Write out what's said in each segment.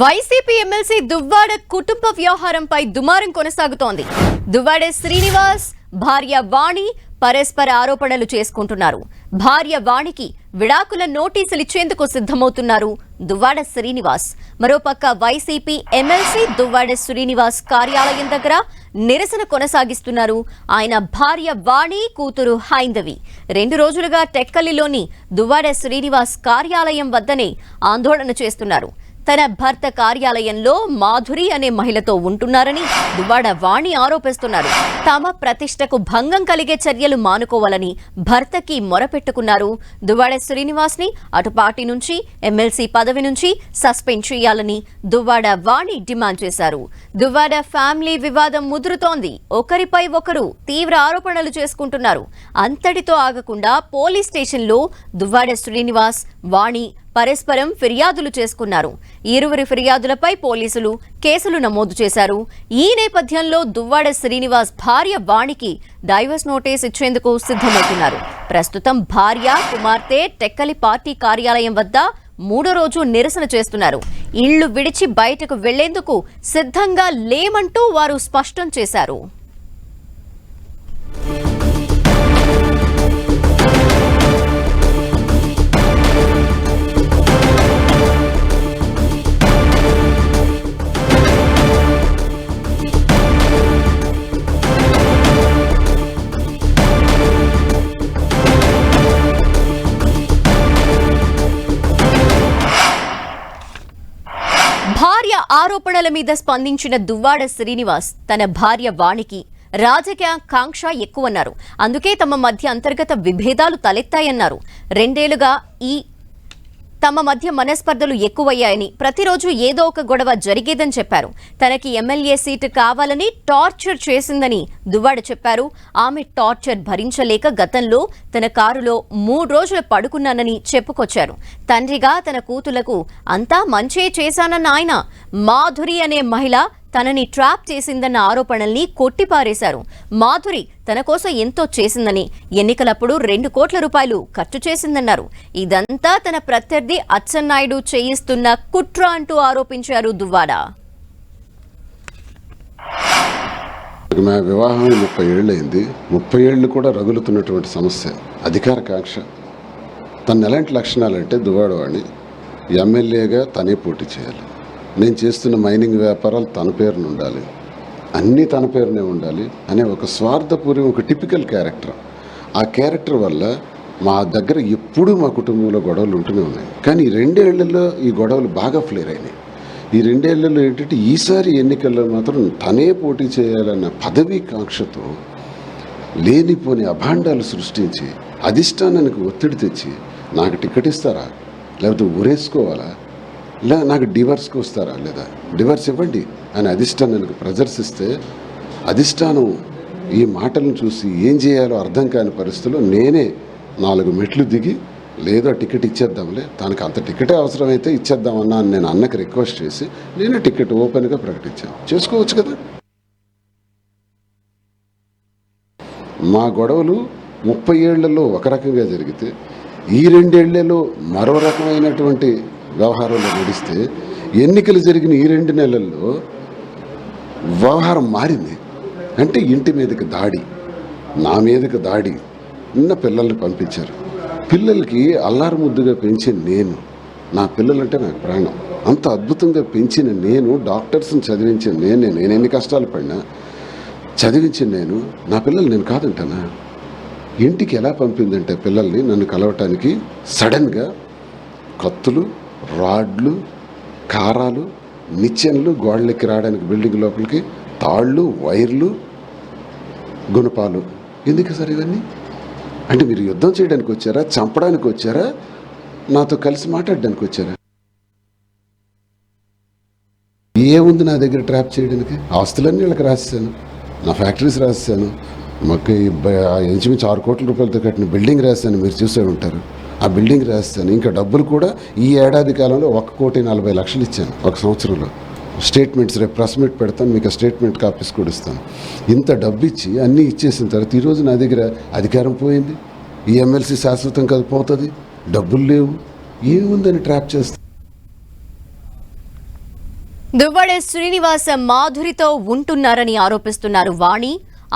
YCP MLC Duvvada కుటుంబ వ్యవహారంపై దుమారం కొనసాగుతోంది. దువ్వాడ శ్రీనివాస్ భార్య వాణి పరస్పర ఆరోపణలు చేసుకుంటున్నారు. భార్య వాణికి విడాకుల నోటీసులు ఇచ్చేందుకు సిద్ధమవుతున్నారు దువ్వాడ శ్రీనివాస్. మరోపక్క వైసీపీ ఎమ్మెల్సీ దువ్వాడ శ్రీనివాస్ కార్యాలయం దగ్గర నిరసన కొనసాగిస్తున్నారు. ఆయన భార్య వాణి కూతురు హైందవి. రెండు రోజులుగా టెక్కలిలోని దువ్వాడ శ్రీనివాస్ కార్యాలయం వద్దనే ఆందోళన చేస్తున్నారు. తన భర్త కార్యాలయంలో మాధురి అనే మహిళతో ఉంటున్నారని దువ్వాడ వాణి ఆరోపిస్తున్నారు. తమ ప్రతిష్టకు భంగం కలిగే చర్యలు మానుకోవాలని భర్తకి మొరపెట్టుకున్నారు. దువ్వాడ శ్రీనివాస్ని అటు పార్టీ నుంచి ఎమ్మెల్సీ పదవి నుంచి సస్పెండ్ చేయాలని దువ్వాడ వాణి డిమాండ్ చేశారు. దువ్వాడ ఫ్యామిలీ వివాదం ముదురుతోంది. ఒకరిపై ఒకరు తీవ్ర ఆరోపణలు చేసుకుంటున్నారు. అంతటితో ఆగకుండా పోలీస్ స్టేషన్లో దువ్వాడ శ్రీనివాస్ వాణి పరస్పరం ఫిర్యాదులు చేసుకున్నారు. ఇరువురి ఫిర్యాదులపై పోలీసులు కేసులు నమోదు చేశారు. ఈ నేపథ్యంలో దువ్వాడ శ్రీనివాస్ భార్య వాణికి డైవర్స్ నోటీస్ ఇచ్చేందుకు సిద్ధమవుతున్నారు. ప్రస్తుతం భార్య కుమార్తె టెక్కలి పార్టీ కార్యాలయం వద్ద మూడో రోజు నిరసన చేస్తున్నారు. ఇళ్ళు విడిచి బయటకు వెళ్ళేందుకు సిద్ధంగా లేమంటూ వారు స్పష్టం చేశారు. ఆరోపణల మీద స్పందించిన దువ్వాడ శ్రీనివాస్ తన భార్య వాణికి రాజకీయ కాంక్ష ఎక్కువన్నారు. అందుకే తమ మధ్య అంతర్గత విభేదాలు తలెత్తాయన్నారు. రెండేళ్ళుగా ఈ తమ మధ్య మనస్పర్ధలు ఎక్కువయ్యాయని ప్రతిరోజు ఏదో ఒక గొడవ జరిగేదని చెప్పారు. తనకి ఎమ్మెల్యే సీటు కావాలని టార్చర్ చేసిందని దువ్వాడ చెప్పారు. ఆమె టార్చర్ భరించలేక గతంలో తన కారులో మూడు రోజులు పడుకున్నానని చెప్పుకొచ్చారు. తండ్రిగా తన కూతులకు అంతా మంచే చేశానన్న ఆయన మాధురి అనే మహిళ తనని ట్రాప్ చేసిందన్న ఆరోపణల్ని కొట్టిపారేశారు. మాధురి తన కోసం ఎంతో చేసిందని ఎన్నికలప్పుడు రెండు కోట్ల రూపాయలు ఖర్చు చేసిందన్నారు. ఇదంతా తన ప్రత్యర్థి అచ్చెన్నాయుడు చేయిస్తున్న కుట్ర అంటూ ఆరోపించారు దువ్వాడ. నా వివాహం ముప్పై ఏళ్ళు అయింది ముప్పై ఏళ్ళు కూడా రగులుతున్నటువంటి సమస్య అధికార కాంక్ష. తన ఎలాంటి లక్షణాలు అంటే దువాడవాడిని ఎమ్మెల్యేగా తనే పోటీ చేయాలి. నేను చేస్తున్న మైనింగ్ వ్యాపారాలు తన పేరున ఉండాలి. అన్నీ తన పేరునే ఉండాలి అనే ఒక స్వార్థపూర్వం ఒక టిపికల్ క్యారెక్టర్. ఆ క్యారెక్టర్ వల్ల మా దగ్గర ఎప్పుడూ మా కుటుంబంలో గొడవలు ఉంటూనే ఉన్నాయి. కానీ రెండేళ్ళలో ఈ గొడవలు బాగా ఫ్లేర్ అయినాయి. ఈ రెండేళ్ళలో ఏంటంటే ఈసారి ఎన్నికల్లో మాత్రం తనే పోటీ చేయాలన్న పదవీ కాంక్షతో లేనిపోని అభాండాలు సృష్టించి అధిష్టానానికి ఒత్తిడి తెచ్చి నాకు టికెట్ ఇస్తారా? లేకపోతే ఊరేసుకోవాలా? లే నాకు డివర్స్కి వస్తారా లేదా? డివర్స్ ఇవ్వండి. అని అధిష్టానానికి ప్రదర్శిస్తే అధిష్టానం ఈ మాటలను చూసి ఏం చేయాలో అర్థం కాని పరిస్థితుల్లో నేనే నాలుగు మెట్లు దిగి లేదో టికెట్ ఇచ్చేద్దాంలే. తనకు అంత టికెటే అవసరమైతే ఇచ్చేద్దామన్నా అని నేను అన్నకి రిక్వెస్ట్ చేసి నేనే టికెట్ ఓపెన్గా ప్రకటించాను. చేసుకోవచ్చు కదా? మా గొడవలు ముప్పై ఏళ్ళలో ఒక రకంగా జరిగితే ఈ రెండేళ్ళలో మరో రకమైనటువంటి వ్యవహారంలో నడిస్తే ఎన్నికలు జరిగిన ఈ రెండు నెలల్లో వ్యవహారం మారింది. అంటే ఇంటి మీదకి దాడి నా మీదకి దాడి నిన్న పిల్లల్ని పంపించారు. పిల్లలకి అల్లారు ముద్దుగా పెంచిన నేను నా పిల్లలంటే నాకు ప్రాణం. అంత అద్భుతంగా పెంచిన నేను డాక్టర్స్ని చదివించిన నేను నేను ఎన్ని కష్టాలు పడినా చదివించిన నేను నా పిల్లలు నేను కాదంటానా? ఇంటికి ఎలా పంపిందంటే పిల్లల్ని నన్ను కలవటానికి సడన్గా కత్తులు రాడ్లు కారాలు నిచ్చెనలు గోడలెక్కి రావడానికి బిల్డింగ్ లోపలికి తాళ్ళు వైర్లు గుణపాలు. ఎందుకు సార్ ఇవన్నీ? అంటే మీరు యుద్ధం చేయడానికి వచ్చారా? చంపడానికి వచ్చారా? నాతో కలిసి మాట్లాడడానికి వచ్చారా? ఏముంది నా దగ్గర ట్రాప్ చేయడానికి? ఆస్తులన్నీ వీళ్ళకి రాసేసాను నా ఫ్యాక్టరీస్ రాసేసాను మాకు ఆ ఇంచుమించు ఆరు కోట్ల రూపాయలతో కట్టిన బిల్డింగ్ రాశాను మీరు చూసే ఉంటారు. ఆ బిల్డింగ్ రాస్తాను. ఇంకా డబ్బులు కూడా ఈ ఏడాది కాలంలో ఒక కోటి నలభై లక్షలు ఇచ్చాను ఒక సంవత్సరంలో. స్టేట్మెంట్స్ రేపు ప్రెస్ మీట్ పెడతాను మీకు స్టేట్మెంట్ కాపీస్ కూడా ఇస్తాను. ఇంత డబ్బు ఇచ్చి అన్నీ ఇచ్చేసిన తర్వాత ఈరోజు నా దగ్గర అధికారం పోయింది. ఈ ఎమ్మెల్సీ శాశ్వతం కాదు పోతుంది. డబ్బులు లేవు. ఏముందని ట్రాప్ చేస్తా? దువ్వడే శ్రీనివాస మాధురితో ఉంటున్నారని ఆరోపిస్తున్నారు వాణి.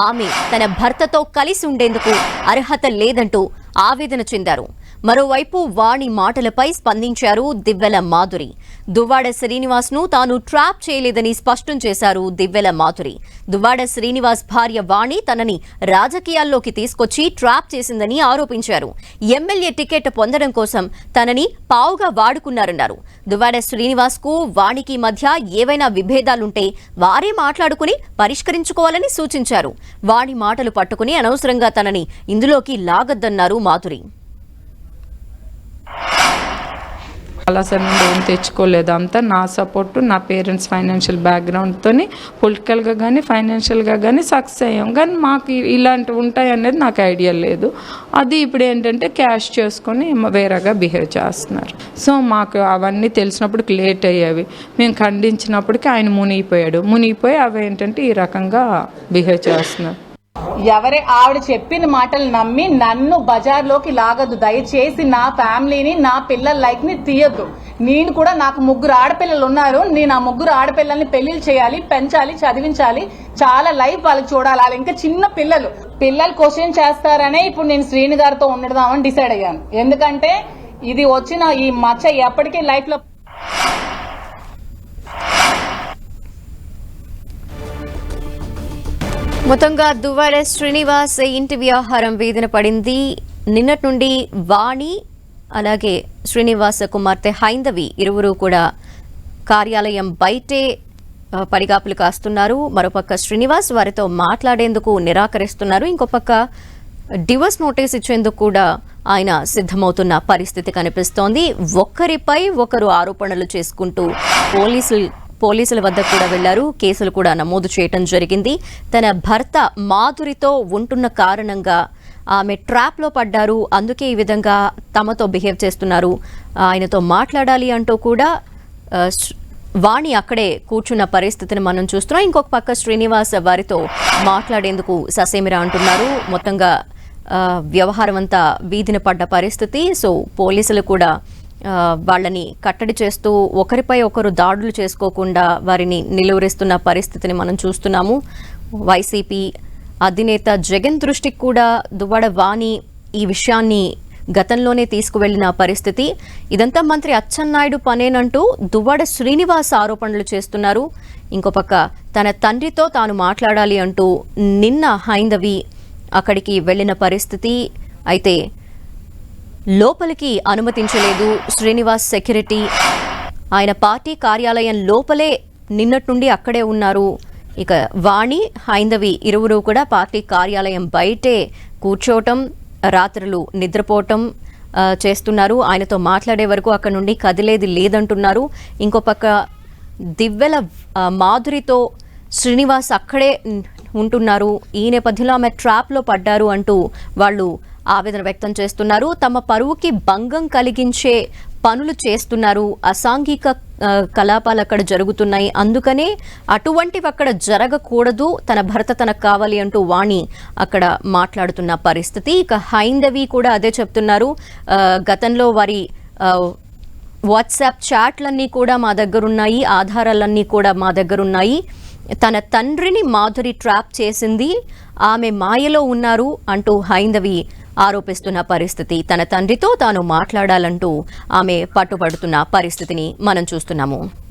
ఆమె తన భర్తతో కలిసి ఉండేందుకు అర్హత లేదంటూ ఆవేదన చెందారు. మరోవైపు వాణి మాటలపై స్పందించారు దివ్వెల మాధురి. దువ్వాడ శ్రీనివాస్ను తాను ట్రాప్ చేయలేదని స్పష్టం చేశారు దివ్వెల మాధురి. దువ్వాడ శ్రీనివాస్ భార్య వాణి తనని రాజకీయాల్లోకి తీసుకొచ్చి ట్రాప్ చేసిందని ఆరోపించారు. ఎమ్మెల్యే టికెట్ పొందడం కోసం తనని పావుగా వాడుకున్నారన్నారు. దువ్వాడ శ్రీనివాస్కు వాణికి మధ్య ఏవైనా విభేదాలుంటే వారే మాట్లాడుకుని పరిష్కరించుకోవాలని సూచించారు. వాణి మాటలు పట్టుకుని అనవసరంగా తనని ఇందులోకి లాగద్దన్నారు మాధురి. కళాశాల నుండి ఏం తెచ్చుకోలేదు అంతా నా సపోర్టు నా పేరెంట్స్ ఫైనాన్షియల్ బ్యాక్గ్రౌండ్తో పొలిటికల్గా కానీ ఫైనాన్షియల్గా కానీ సక్సెస్ అయ్యాం. కానీ మాకు ఇలాంటివి ఉంటాయి అనేది నాకు ఐడియా లేదు. అది ఇప్పుడు ఏంటంటే క్యాష్ చేసుకొని వేరేగా బిహేవ్ చేస్తున్నారు. సో మాకు అవన్నీ తెలిసినప్పటికి లేట్ అయ్యేవి. మేము ఖండించినప్పటికీ ఆయన మునిగిపోయాడు. మునిగిపోయి అవి ఏంటంటే ఈ రకంగా బిహేవ్ చేస్తున్నారు. ఎవరే ఆవిడ చెప్పిన మాటలు నమ్మి నన్ను బజార్లోకి లాగదు. దయచేసి నా ఫ్యామిలీని నా పిల్లల లైఫ్ని తీయద్దు. నేను కూడా నాకు ముగ్గురు ఆడపిల్లలు ఉన్నారు. నేను ఆ ముగ్గురు ఆడపిల్లల్ని పెళ్ళిళ్ళు చేయాలి పెంచాలి చదివించాలి. చాలా లైఫ్ వాళ్ళకి చూడాలి. వాళ్ళు ఇంకా చిన్న పిల్లలు. పిల్లలు క్వశ్చన్ చేస్తారనే ఇప్పుడు నేను శ్రీని గారితో ఉండదామని డిసైడ్ అయ్యాను. ఎందుకంటే ఇది వచ్చిన ఈ మచ్చ ఎప్పటికీ లైఫ్లో మొత్తంగా దువ్వాడ శ్రీనివాస్ ఇంటి వ్యవహారం వేదన పడింది. నిన్నటి నుండి వాణి అలాగే శ్రీనివాస కుమార్తె హైందవి ఇరువురు కూడా కార్యాలయం బయటే పడిగాపులు కాస్తున్నారు. మరోపక్క శ్రీనివాస్ వారితో మాట్లాడేందుకు నిరాకరిస్తున్నారు. ఇంకో పక్క డివోర్స్ నోటీస్ ఇచ్చేందుకు కూడా ఆయన సిద్ధమవుతున్న పరిస్థితి కనిపిస్తోంది. ఒక్కరిపై ఒకరు ఆరోపణలు చేసుకుంటూ పోలీసులు పోలీసుల వద్ద కూడా వెళ్ళారు. కేసులు కూడా నమోదు చేయటం జరిగింది. తన భర్త మాధురితో ఉంటున్న కారణంగా ఆమె ట్రాప్లో పడ్డారు. అందుకే ఈ విధంగా తమతో బిహేవ్ చేస్తున్నారు. ఆయనతో మాట్లాడాలి అంటూ కూడా వాణి అక్కడే కూర్చున్న పరిస్థితిని మనం చూస్తున్నాం. ఇంకొక పక్క శ్రీనివాస్ వారితో మాట్లాడేందుకు ససేమిరా అంటున్నారు. మొత్తంగా వ్యవహారం అంతా వీధిన పడ్డ పరిస్థితి. సో పోలీసులు కూడా వాళ్ళని కట్టడి చేస్తూ ఒకరిపై ఒకరు దాడులు చేసుకోకుండా వారిని నిలువరిస్తున్న పరిస్థితిని మనం చూస్తున్నాము. వైసీపీ అధినేత జగన్ దృష్టికి కూడా దువ్వాడ వాణి ఈ విషయాన్ని గతంలోనే తీసుకువెళ్ళిన పరిస్థితి. ఇదంతా మంత్రి అచ్చెన్నాయుడు పనేనంటూ దువ్వాడ శ్రీనివాస్ ఆరోపణలు చేస్తున్నారు. ఇంకో పక్క తన తండ్రితో తాను మాట్లాడాలి అంటూ నిన్న హైందవి అక్కడికి వెళ్ళిన పరిస్థితి. అయితే లోపలికి అనుమతించలేదు శ్రీనివాస్ సెక్యూరిటీ. ఆయన పార్టీ కార్యాలయం లోపలే నిన్నటి నుండి అక్కడే ఉన్నారు. ఇక వాణి హైందవి ఇరువురు కూడా పార్టీ కార్యాలయం బయటే కూర్చోవటం రాత్రులు నిద్రపోవటం చేస్తున్నారు. ఆయనతో మాట్లాడే వరకు అక్కడ నుండి కదిలేది లేదంటున్నారు. ఇంకో పక్క దివ్వెల మాధురితో శ్రీనివాస్ అక్కడే ఉంటున్నారు. ఈ నేపథ్యంలో ఆమె ట్రాప్లో పడ్డారు అంటూ వాళ్ళు ఆవేదన వ్యక్తం చేస్తున్నారు. తమ పరువుకి భంగం కలిగించే పనులు చేస్తున్నారు. అసాంఘిక కలాపాలు అక్కడ జరుగుతున్నాయి. అందుకనే అటువంటివి అక్కడ జరగకూడదు. తన భర్త తనకు కావాలి అంటూ వాణి అక్కడ మాట్లాడుతున్న పరిస్థితి. ఇక హైందవి కూడా అదే చెప్తున్నారు. గతంలో వారి వాట్సాప్ చాట్లన్నీ కూడా మా దగ్గర ఉన్నాయి ఆధారాలన్నీ కూడా మా దగ్గరున్నాయి. తన తండ్రిని మాధురి ట్రాప్ చేసింది. ఆమె మాయలో ఉన్నారు అంటూ హైందవి ఆరోపిస్తున్న పరిస్థితి తన తండ్రితో తాను మాట్లాడాలంటూ ఆమె పట్టుబడుతున్న పరిస్థితిని మనం చూస్తున్నాము.